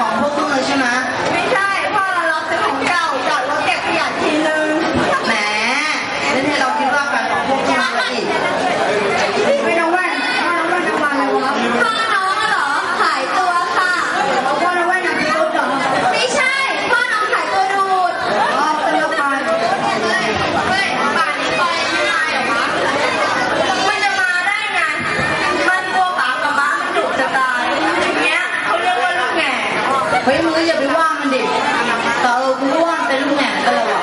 好播松的新来 เฮ้ยมึงอย่าไปว่ามันดิแต่เออกูว่ามัเป็นลูกแหม่ก็เลยว่ะ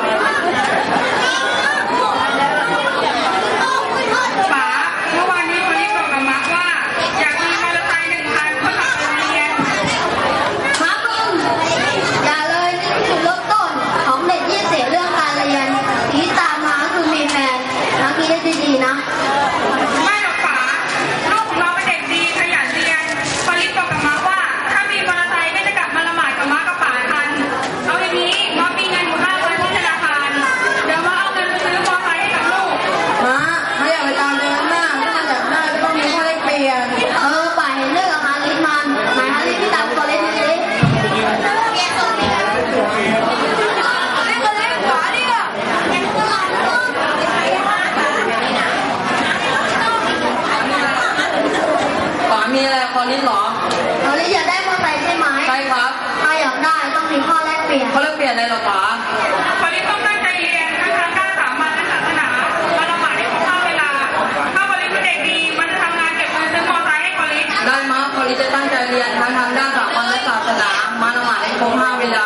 ของเราเวลา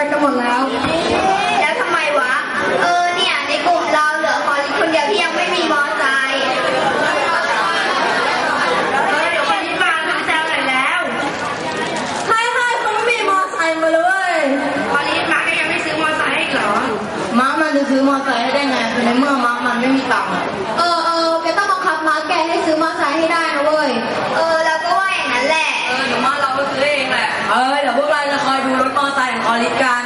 อนกันหมดแล้ว แล้วทำไมวะ เออเนี่ยในกลุ่มเราเหลือพอลิคนเดียวที่ยังไม่มีมอไซค์เดี๋ยววันนี้มาทำแซวหน่อยแล้ว ให้ให้คนไม่มีมอไซค์มาเลย พอลิมาก็ยังไม่ซื้อมอไซค์ให้อีกหรอ ม้ามันจะซื้อมอไซค์ให้ได้ไงในเมื่อม้ามันไม่มีตังค์เออเออแกต้องบังคับม้าแกให้ซื้อมอไซค์ให้ได้นะเว้ย เออเราก็ว่าอย่างนั้นแหละ เออเดี๋ยวมาเราก็ซื้อเองแหละ เออเดี๋ยวพวกเรา รถมอตอร์ไซค์ของออริกัน